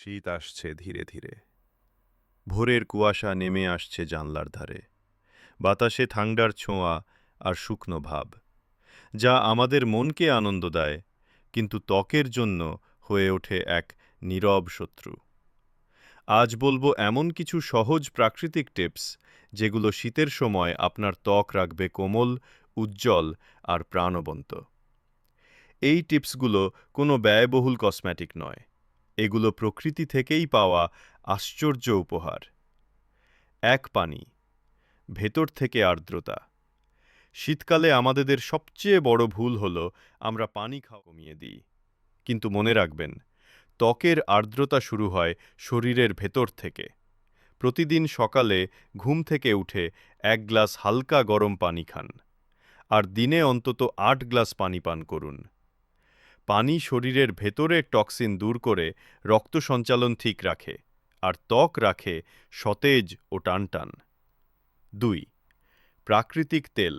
শীত আসছে ধীরে ধীরে। ভোরের কুয়াশা নেমে আসছে জানলার ধারে। বাতাসে ঠান্ডার ছোঁয়া আর শুকনো ভাব, যা আমাদের মনকে আনন্দ দেয়, কিন্তু ত্বকের জন্য হয়ে ওঠে এক নীরব শত্রু। আজ বলব এমন কিছু সহজ প্রাকৃতিক টিপস, যেগুলো শীতের সময় আপনার ত্বক রাখবে কোমল, উজ্জ্বল আর প্রাণবন্ত। এই টিপসগুলো কোনো ব্যয়বহুল কসমেটিক নয়। এগুলো প্রকৃতি থেকেই পাওয়া আশ্চর্য উপহার। এক পানি, ভেতর থেকে আর্দ্রতা। শীতকালে আমাদের সবচেয়ে বড় ভুল হল আমরা পানি খাওয়া কমিয়ে দিই। কিন্তু মনে রাখবেন, ত্বকের আর্দ্রতা শুরু হয় শরীরের ভেতর থেকে। প্রতিদিন সকালে ঘুম থেকে উঠে এক গ্লাস হালকা গরম পানি খান। আর দিনে অন্তত আট গ্লাস পানি পান করুন। পানি শরীরের ভেতরের টক্সিন দূর করে রক্ত সঞ্চালন ঠিক রাখে, আর ত্বক রাখে সতেজ ও টানটান। দুই, প্রাকৃতিক তেল।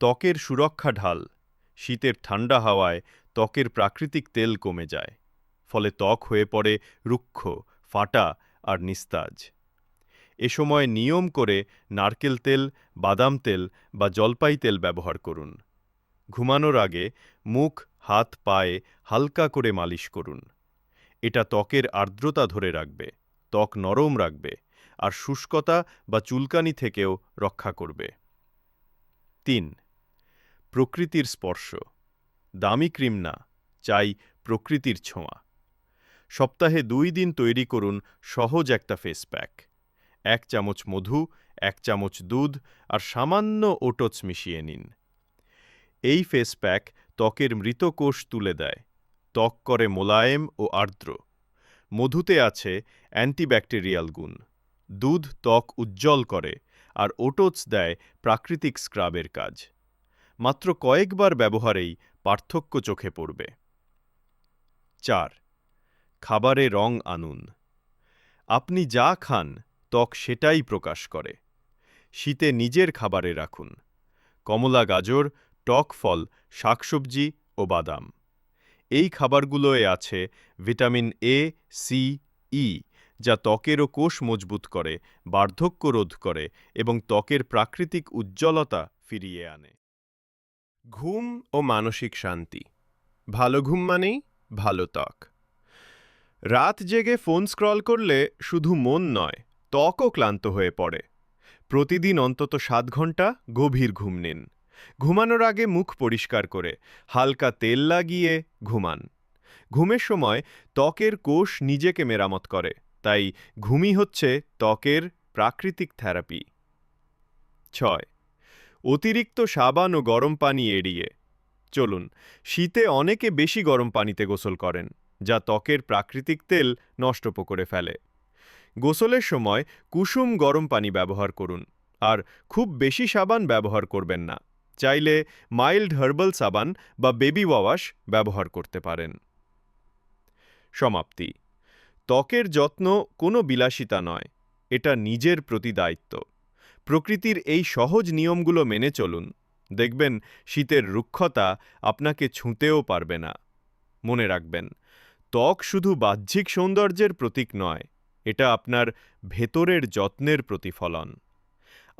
ত্বকের সুরক্ষা ঢাল। শীতের ঠান্ডা হাওয়ায় ত্বকের প্রাকৃতিক তেল কমে যায়, ফলে ত্বক হয়ে পড়ে রুক্ষ, ফাটা আর নিস্তাজ। এ সময় নিয়ম করে নারকেল তেল, বাদাম তেল বা জলপাই তেল ব্যবহার করুন। ঘুমানোর আগে মুখ হাত পায়ে হালকা করে মালিশ করুন। এটা ত্বকের আর্দ্রতা ধরে রাখবে, ত্বক নরম রাখবে, আর শুষ্কতা বা চুলকানি থেকেও রক্ষা করবে। তিন, প্রকৃতির স্পর্শ। দামি ক্রিম না, চাই প্রকৃতির ছোঁয়া। সপ্তাহে দুই দিন তৈরি করুন সহজ একটা ফেস প্যাক এক চামচ মধু, এক চামচ দুধ আর সামান্য ওটস মিশিয়ে নিন। এই ফেস প্যাক ত্বকের মৃত কোষ তুলে দেয়। ত্বক করে মোলায়েম ও আর্দ্র। মধুতে আছে অ্যান্টিব্যাকটেরিয়াল গুণ। দুধ ত্বক উজ্জ্বল করে আর ওটোটস দেয় প্রাকৃতিক স্ক্রাবের কাজ। মাত্র কয়েকবার ব্যবহারেই পার্থক্য চোখে পড়বে। চার, খাবারে রং আনুন। আপনি যা খান, ত্বক সেটাই প্রকাশ করে। শীতে নিজের খাবারে রাখুন। কমলা গাজর টক ফল, শাকসবজি ও বাদাম। এই খাবারগুলোয় আছে ভিটামিন এ সি ই যা ত্বকের ও কোষ মজবুত করে, বার্ধক্য রোধ করে এবং ত্বকের প্রাকৃতিক উজ্জ্বলতা ফিরিয়ে আনে। ঘুম ও মানসিক শান্তি। ভালো ঘুম মানেই ভালো ত্বক। রাত জেগে ফোন স্ক্রল করলে শুধু মন নয়, ত্বকও ক্লান্ত হয়ে পড়ে। প্রতিদিন অন্তত সাত ঘণ্টা গভীর ঘুম নিন। ঘুমানোর আগে মুখ পরিষ্কার করে, হালকা তেল লাগিয়ে ঘুমান। ঘুমের সময় ত্বকের কোষ নিজেকে মেরামত করে, তাই ঘুমই হচ্ছে ত্বকের প্রাকৃতিক থেরাপি। ছয়, অতিরিক্ত সাবান ও গরম পানি এড়িয়ে। চলুন, শীতে অনেকে বেশি গরম পানিতে গোসল করেন, যা ত্বকের প্রাকৃতিক তেল নষ্ট করে ফেলে। গোসলের সময় কুসুম গরম পানি ব্যবহার করুন, আর খুব বেশি সাবান ব্যবহার করবেন না। চাইলে মাইল্ড হার্বাল সাবান বা বেবি ওয়াশ ব্যবহার করতে পারেন। সমাপ্তি। ত্বকের যত্ন কোনো বিলাসিতা নয়, এটা নিজের প্রতি দায়িত্ব। প্রকৃতির এই সহজ নিয়মগুলো মেনে চলুন। দেখবেন শীতের রুক্ষতা আপনাকে ছুঁতেও পারবে না। মনে রাখবেন, ত্বক শুধু বাহ্যিক সৌন্দর্যের প্রতীক নয়, এটা আপনার ভেতরের যত্নের প্রতিফলন।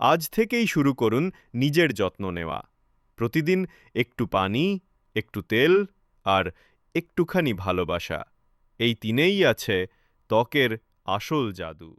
আজ থেকেই শুরু করুন নিজের যত্ন নেওয়া। প্রতিদিন একটু পানি, একটু তেল আর একটুখানি ভালোবাসা। এই তিনেই আছে ত্বকের আসল জাদু।